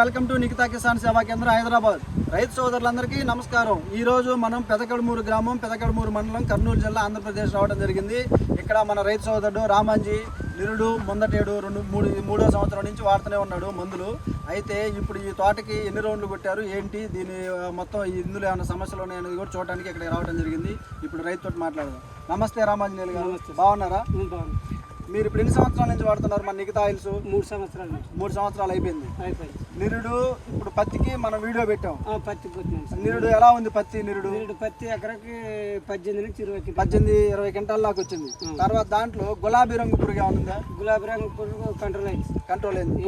Welcome to Nikhita Kisan సేవా కేంద్రం హైదరాబాద్. రైతు సోదరులందరికీ నమస్కారం. ఈ రోజు మనం పెదకడమూరు గ్రామం పెదకడమూరు మండలం కర్నూలు జిల్లా ఆంధ్రప్రదేశ్ రావడం జరిగింది. ఇక్కడ మన రైతు సోదరుడు రామాంజీ నిరుడు ముందటేడు రెండు మూడు మూడో సంవత్సరం నుంచి వాడుతూనే ఉన్నాడు మందులు. అయితే ఇప్పుడు ఈ తోటకి ఎన్ని రౌండ్లు కొట్టారు ఏంటి దీని మొత్తం ఇందులో ఏమైనా సమస్యలు ఉన్నాయనేది కూడా చూడడానికి ఇక్కడికి రావడం జరిగింది. ఇప్పుడు రైతుతో మాట్లాడదాం. నమస్తే రామాంజనేయులు గారు. బాగున్నారా? మీరు ఇప్పుడు ఎన్ని సంవత్సరాల నుంచి వాడుతున్నారు మన నిఖితా ఆయిల్స్? మూడు సంవత్సరాల మూడు సంవత్సరాలు అయిపోయింది. అయిపోయింది. నిరుడు ఇప్పుడు పత్తికి మనం వీడియో పెట్టాం. ఆ, పత్తి నిరుడు ఎలా ఉంది పత్తి నిరుడు? పత్తి ఎకరాకి పద్దెనిమిది నుంచి ఇరవై పద్దెనిమిది ఇరవై క్వింటాల్ దాకా వచ్చింది. తర్వాత దాంట్లో గులాబీ రంగు పురుగు ఉందా? గులాబీ రంగు పురుగు కంట్రోల్ అయింది కంట్రోల్ అయింది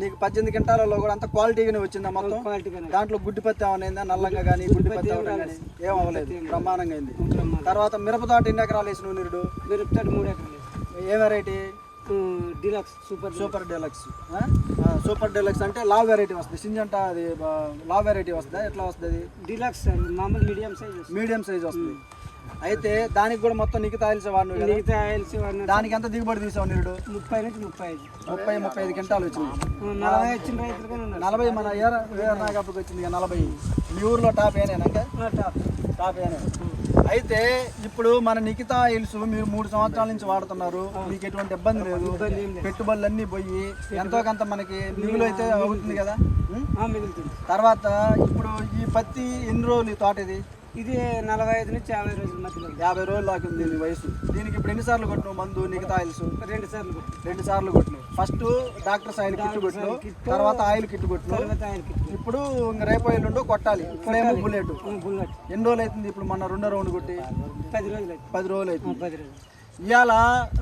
నీకు పద్దెనిమిది క్వింటాలలో కూడా అంత క్వాలిటీగానే వచ్చిందా మొత్తం? దాంట్లో గుడ్డి పత్తి ఏమైనా నల్లంగా కానీ గుడ్డి పత్తి ఏమైనా కానీ ఏం అవ్వలేదు. బ్రహ్మాండంగా అయింది. తర్వాత మిరప తోట ఎన్ని ఎకరాలు వేసిన నిరుడు? మీరు తోటి మూడు ఎకరాలు ఏ variety deluxe super super deluxe super deluxe అంటే లావ్ వెరైటీ వస్తుంది. సింజంట అది లావ్ వెరైటీ వస్తుందా? ఎట్లా వస్తుంది డిలక్స్ మామూలు మీడియం సైజ్ మీడియం సైజ్ వస్తుంది. అయితే దానికి కూడా మొత్తం నీకు ఆయిల్స్ ఇవన్నీ దానికి ఎంత దిగుబడి తీసావు నిరుడు? ముప్పై నుంచి ముప్పై ఐదు. ముప్పై ముప్పై ఐదు క్వింటాలు వచ్చింది. నలభై వచ్చిన రైతులు నలభై మన ఏర వేరనాగప్పకి వచ్చింది నలభై. మీ ఊర్లో టాప్ ఏనేనా టాప్. టాప్ ఏనే. అయితే ఇప్పుడు మన నిఖితా హిల్స్ మీరు మూడు సంవత్సరాల నుంచి వాడుతున్నారు. మీకు ఎటువంటి ఇబ్బంది లేదు. పెట్టుబడులు అన్నీ పోయి ఎంతో కొంత మనకి మిగులు అయితే అవుతుంది కదా? తర్వాత ఇప్పుడు ఈ పత్తి ఎన్ని రోజులు తోట ఇది? ఇది నలభై ఐదు నుంచి యాభై రోజుల మధ్యలో. యాభై రోజులు దాకా ఉంది దీని వయసు. దీనికి ఇప్పుడు ఎన్నిసార్లు కొట్టినావు? మందు నిఖితా హిల్స్ రెండు సార్లు కొట్టి రెండు సార్లు కొట్టినావు. ఫస్ట్ డాక్టర్ ఆయిల్ కిట్ కొట్టినావు. తర్వాత ఆయిల్ కిట్ కొట్టినావు. ఆయిల్ ఇప్పుడు ఇంక రేపు ఎల్లుండో కొట్టాలి. ఫ్లేమ్ బుల్లెట్ బుల్లెట్ ఎన్ని రోజులు అవుతుంది? ఇప్పుడు మన రెండో రౌండ్ కొట్టి పది రోజులు పది రోజులు అవుతుంది. పది రోజులు. ఇవాళ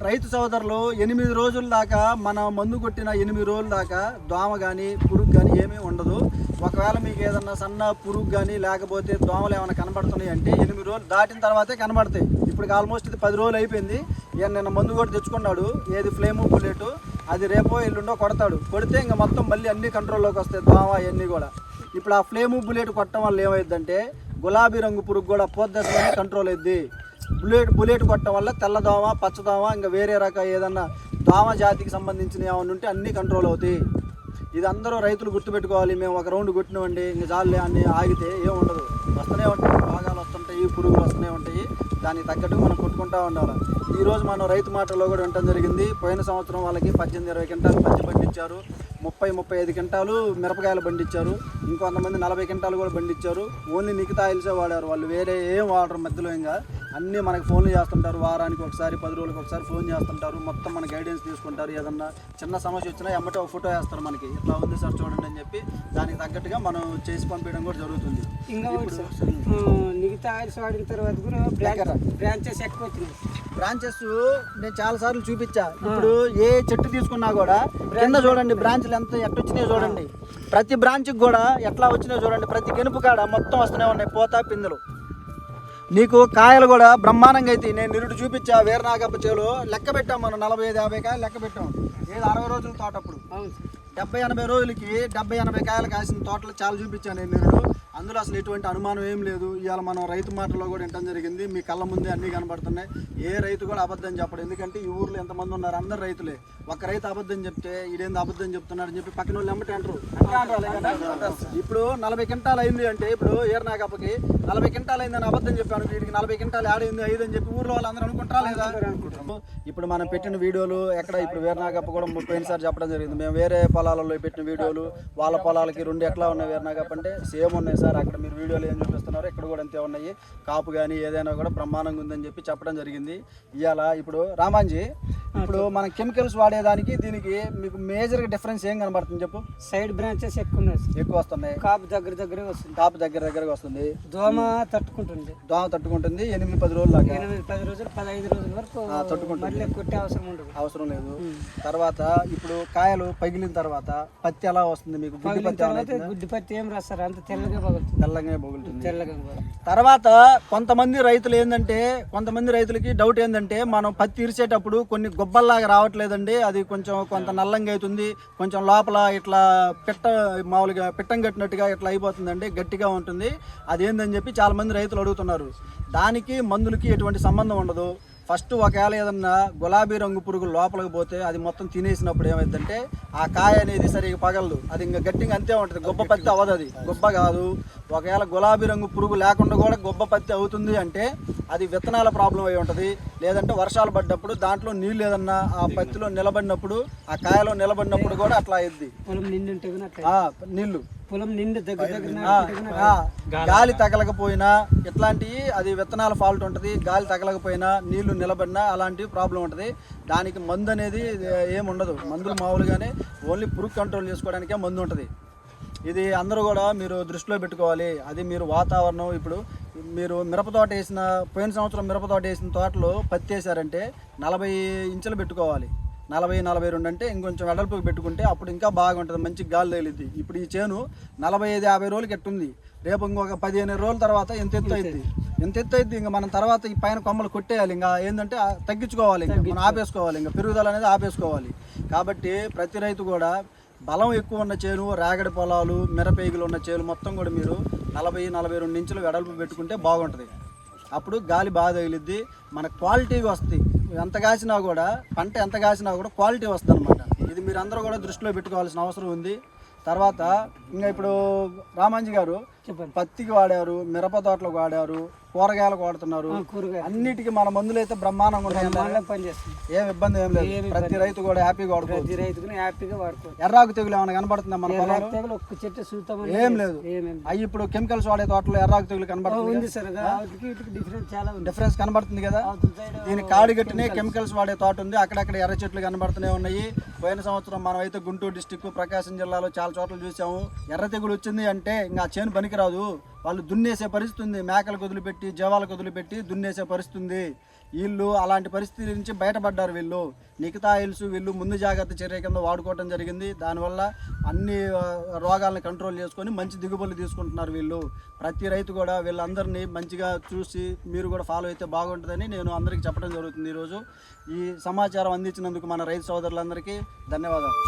రైతు సోదరులు ఎనిమిది రోజుల దాకా మన మందు కొట్టిన ఎనిమిది రోజుల దాకా దోమ కానీ పురుగు కానీ ఏమీ ఉండదు. ఒకవేళ మీకు ఏదన్నా సన్న పురుగు కానీ లేకపోతే దోమలు ఏమైనా కనబడుతున్నాయి అంటే ఎనిమిది రోజులు దాటిన తర్వాతే కనబడతాయి. ఇప్పుడు ఆల్మోస్ట్ ఇది పది రోజులు అయిపోయింది. ఇక నిన్న మందు కొట్టి తెచ్చుకున్నాడు. ఏది ఫ్లేము బుల్లెట్ అది రేపో ఎల్లుండో కొడతాడు. కొడితే ఇంకా మొత్తం మళ్ళీ అన్ని కంట్రోల్లోకి వస్తాయి దోమ అవన్నీ కూడా. ఇప్పుడు ఆ ఫ్లేము బుల్లెట్ కొట్టడం వల్ల ఏమైందంటే గులాబీ రంగు పురుగు కూడా పోద్దశలోనే కంట్రోల్ అయింది బుల్లెట్ బుల్లెట్ కొట్టడం వల్ల తెల్లదోమ పచ్చదోమ ఇంకా వేరే రక ఏదన్నా దోమ జాతికి సంబంధించిన ఏమైనా ఉంటే అన్నీ కంట్రోల్ అవుతాయి. ఇది అందరూ రైతులు గుర్తుపెట్టుకోవాలి. మేము ఒక రౌండ్ కొట్టినవండి ఇంక జాలే అన్ని ఆగితే ఏం ఉండదు. వస్తూనే ఉంటాయి. భాగాలు వస్తుంటాయి పురుగులు వస్తూనే ఉంటాయి. దానికి తగ్గట్టు మనం కొట్టుకుంటూ ఉండాలి. ఈరోజు మనం రైతు మాటల్లో కూడా వినటం జరిగింది. పోయిన సంవత్సరం వాళ్ళకి పద్దెనిమిది ఇరవై క్వింటాలు పచ్చి పండించారు. ముప్పై ముప్పై ఐదు క్వింటాలు మిరపకాయలు పండించారు. ఇంకొంతమంది నలభై క్వింటాలు కూడా పండించారు. ఓన్లీ నిఖితా ఆయిల్సే వాడారు. వాళ్ళు వేరే ఏం వాడరు మధ్యలో ఇంకా. అన్నీ మనకి ఫోన్లు చేస్తుంటారు. వారానికి ఒకసారి పది రోజులకు ఒకసారి ఫోన్ చేస్తుంటారు. మొత్తం మన గైడెన్స్ తీసుకుంటారు. ఏదన్నా చిన్న సమస్య వచ్చినా ఎమ్మటే ఒక ఫోటో వేస్తారు మనకి. ఇట్లా ఉంది సార్ చూడండి అని చెప్పి దానికి తగ్గట్టుగా మనం చేసి పంపించడం కూడా జరుగుతుంది. ఇంకా మిగతా ఆయిల్స్ వాడిన తర్వాత కూడా బ్రాంచ్ బ్రాంచెస్ ఎక్కువ వచ్చినాయి బ్రాంచెస్ నేను చాలా సార్లు చూపించా. ఇప్పుడు ఏ చెట్టు తీసుకున్నా కూడా కింద చూడండి బ్రాంచ్లు ఎంత ఎట్టొచ్చినాయో చూడండి. ప్రతి బ్రాంచ్కి కూడా ఎట్లా వచ్చినాయో చూడండి. ప్రతి గెనుపు కాడ మొత్తం వస్తూనే ఉన్నాయి పోతా పిందెలు. నీకు కాయలు కూడా బ్రహ్మాండంగా అయితే నేను నిరుడు చూపించా వీరనాగప్ప చేలో లెక్క పెట్టాం మనం నలభై ఐదు యాభై కాయలు లెక్క పెట్టాం. ఏది అరవై రోజుల తోట అప్పుడు. డెబ్బై ఎనభై రోజులకి డెబ్బై ఎనభై కాయలు కాసిన తోటలు చాలా చూపించాను నేను నిరుడు. అందులో అసలు ఎటువంటి అనుమానం ఏం లేదు. ఇవాళ మనం రైతు మాటలో కూడా వినటం జరిగింది. మీ కళ్ళ ముందే అన్నీ కనబడుతున్నాయి. ఏ రైతు కూడా అబద్ధం చెప్పడు. ఎందుకంటే ఈ ఊర్లో ఎంతమంది ఉన్నారు? అందరు రైతులే. ఒక రైతు అబద్ధం చెప్తే ఈడేంది అబద్ధం చెప్తున్నాడు అని చెప్పి పక్కన వాళ్ళు ఎమ్మటి అంటారు. ఇప్పుడు నలభై క్వింటాలు అయింది అంటే ఇప్పుడు ఏర్నాకప్పకి నలభై క్వింటాలు అయిందని అబద్ధం చెప్పాను. వీడికి నలభై క్వింటాలు ఆడింది అయింది అని చెప్పి ఊర్లో వాళ్ళు అందరూ అనుకుంటారా లేదా? ఇప్పుడు మనం పెట్టిన వీడియోలు ఎక్కడ ఇప్పుడు వేరునాగప్ప కూడా పోయినసారి చెప్పడం జరిగింది. మేము వేరే పొలాలలో పెట్టిన వీడియోలు వాళ్ళ పొలాలకి రెండు ఎట్లా ఉన్నాయి వేరునాగప్ప అంటే సేమ్ ఉన్నాయి. సార్ అక్కడ మీరు వీడియోలు ఏం చూపిస్తున్నారు ఇక్కడ కూడా అంతే ఉన్నాయి. కాపు కానీ ఏదైనా కూడా బ్రహ్మాండంగా ఉందని చెప్పి చెప్పడం జరిగింది. ఇవాళ ఇప్పుడు రామాంజీ ఇప్పుడు మనం కెమికల్స్ వాడేదానికి దీనికి మీకు మేజర్గా డిఫరెన్స్ ఏం కనబడుతుంది చెప్పు? సైడ్ బ్రాంచెస్ ఎక్కువ ఉన్నాయి ఎక్కువ వస్తున్నాయి. కాపు దగ్గర దగ్గరే వస్తుంది. కాపు దగ్గర దగ్గరగా వస్తుంది. దోమ తట్టుకుంటుంది. దోమ తట్టుకుంటుంది. ఎనిమిది పది రోజులు ఎనిమిది పది రోజులు పదహైదు రోజుల వరకు తట్టుకుంటుంది. మళ్ళీ కొట్టే అవసరం ఉండదు. అవసరం లేదు. తర్వాత ఇప్పుడు కాయలు పగిలిన తర్వాత పత్తి ఎలా వస్తుంది మీకు? గుడ్డి పత్తి? గుడ్డి పత్తి ఏం రాస్తారు అంత తెల్లగా తెల్లగా పగులుతుంది. తర్వాత కొంతమంది రైతులు ఏంటంటే కొంతమంది రైతులకి డౌట్ ఏంటంటే మనం పత్తి ఇరిచేటప్పుడు కొన్ని గుబ్బల్లాగా రావట్లేదండి. అది కొంచెం కొంత నల్లంగా అవుతుంది. కొంచెం లోపల ఇట్లా పిట్ట మామూలుగా పిట్టం కట్టినట్టుగా ఇట్లా అయిపోతుందండి. గట్టిగా ఉంటుంది. అదేందని చెప్పి చాలా మంది రైతులు అడుగుతున్నారు. దానికి మందులకి ఎటువంటి సంబంధం ఉండదు. ఫస్ట్ ఒకవేళ ఏదన్నా గులాబీ రంగు పురుగు లోపలికి పోతే అది మొత్తం తినేసినప్పుడు ఏమైందంటే ఆ కాయ అనేది సరిగా పగలదు. అది ఇంకా గట్టిగా అంతే ఉంటుంది. గొప్ప పత్తి అవ్వదు అది. గొప్ప కాదు. ఒకవేళ గులాబీ రంగు పురుగు లేకుండా కూడా గొప్ప పత్తి అవుతుంది అంటే అది విత్తనాల ప్రాబ్లం అయి ఉంటుంది. లేదంటే వర్షాలు పడ్డప్పుడు దాంట్లో నీళ్ళు ఏదన్నా ఆ పత్తిలో నిలబడినప్పుడు ఆ కాయలో నిలబడినప్పుడు కూడా అట్లా అయింది నీళ్ళు. పొలం నిండి దగ్గర దగ్గర గాలి. తగలకపోయినా ఇట్లాంటివి అది విత్తనాల ఫాల్ట్ ఉంటుంది గాలి తగలకపోయినా నీళ్ళు నిలబడినా అలాంటివి ప్రాబ్లం ఉంటుంది. దానికి మందు అనేది ఏమి ఉండదు. మందులు మామూలుగానే ఓన్లీ పురుగు కంట్రోల్ చేసుకోవడానికే మందు ఉంటుంది. ఇది అందరూ కూడా మీరు దృష్టిలో పెట్టుకోవాలి. అది మీరు వాతావరణం ఇప్పుడు మీరు మిరప తోట వేసిన పోయిన సంవత్సరం మిరప తోట వేసిన తోటలో పత్తి వేసారంటే నలభై ఇంచులు పెట్టుకోవాలి. నలభై నలభై రెండు అంటే ఇంకొంచెం వెడల్పుకి పెట్టుకుంటే అప్పుడు ఇంకా బాగుంటుంది మంచి గాలి తగిలిద్ది. ఇప్పుడు ఈ చేను నలభై ఐదు యాభై రోజులకి ఎట్టుంది? రేపు ఇంకొక పదిహేను రోజుల తర్వాత ఎంత ఎత్తు అయింది ఎంత ఎత్తు అయింది ఇంకా మనం తర్వాత ఈ పైన కొమ్మలు కొట్టేయాలి ఇంకా ఏంటంటే తగ్గించుకోవాలి ఇంకా మనం ఆపేసుకోవాలి ఇంకా పెరుగుదల అనేది ఆపేసుకోవాలి. కాబట్టి ప్రతి రైతు కూడా బలం ఎక్కువ ఉన్న చేను రాగడి పొలాలు మిరపేగులు ఉన్న చేను మొత్తం కూడా మీరు నలభై నలభై రెండు ఇంచులు వెడల్పు పెట్టుకుంటే బాగుంటుంది. అప్పుడు గాలి బాగా తగిలిద్ది మన క్వాలిటీగా వస్తుంది ఎంత కాసినా కూడా పంట ఎంత కాసినా కూడా క్వాలిటీ వస్తుంది అనమాట ఇది మీరు అందరూ కూడా దృష్టిలో పెట్టుకోవాల్సిన అవసరం ఉంది. తర్వాత ఇంకా ఇప్పుడు రామాంజీ గారు పత్తికి వాడారు మిరప తోటలకు వాడారు కూరగాయలకు వాడుతున్నారు. కూరగాయ అన్నిటికీ మన మందులు అయితే బ్రహ్మాండంగా ఉన్నాయి బ్రహ్మాండంగా పనిచేస్తుంది. ఏం ఇబ్బంది ఏం లేదు. ప్రతి రైతు కూడా హ్యాపీగా వాడుకోవచ్చు. ప్రతి రైతుకుని హ్యాపీగా వాడుకోవచ్చు. ఎర్రాకు తెగులు ఏమైనా కనబడుతుందా మన తెగలు ఒక్క చెట్టు చూస్తామని ఏం లేదు. అవి ఇప్పుడు కెమికల్స్ వాడే తోటలో ఎర్రాకు తెగులు కనబడుతుంది సార్. డిఫరెన్స్ చాలా డిఫరెన్స్ కనబడుతుంది కదా. దీని కాడి గట్టినే కెమికల్స్ వాడే తోట ఉంది. అక్కడక్కడ ఎర్ర చెట్లు కనబడుతూనే ఉన్నాయి. పోయిన సంవత్సరం మనం అయితే గుంటూరు డిస్టిక్ ప్రకాశం జిల్లాలో చాలా చోట్ల చూసాము. ఎర్ర తెగులు వచ్చింది అంటే ఇంకా చేను పనికిరాదు. వాళ్ళు దున్నేసే పరిస్థితి ఉంది. మేకలకు వదిలిపెట్టి జీవాలకు వదిలిపెట్టి దున్నేసే పరిస్థితి ఉంది. వీళ్ళు అలాంటి పరిస్థితి నుంచి బయటపడ్డారు వీళ్ళు. నిఖితా హిల్స్ వీళ్ళు ముందు జాగ్రత్త చర్య కింద వాడుకోవడం జరిగింది. దానివల్ల అన్ని రోగాలను కంట్రోల్ చేసుకొని మంచి దిగుబడులు తీసుకుంటున్నారు వీళ్ళు. ప్రతి రైతు కూడా వీళ్ళందరినీ మంచిగా చూసి మీరు కూడా ఫాలో అయితే బాగుంటుందని నేను అందరికీ చెప్పడం జరుగుతుంది ఈరోజు. ఈ సమాచారం అందించినందుకు మన రైతు సోదరులందరికీ ధన్యవాదాలు.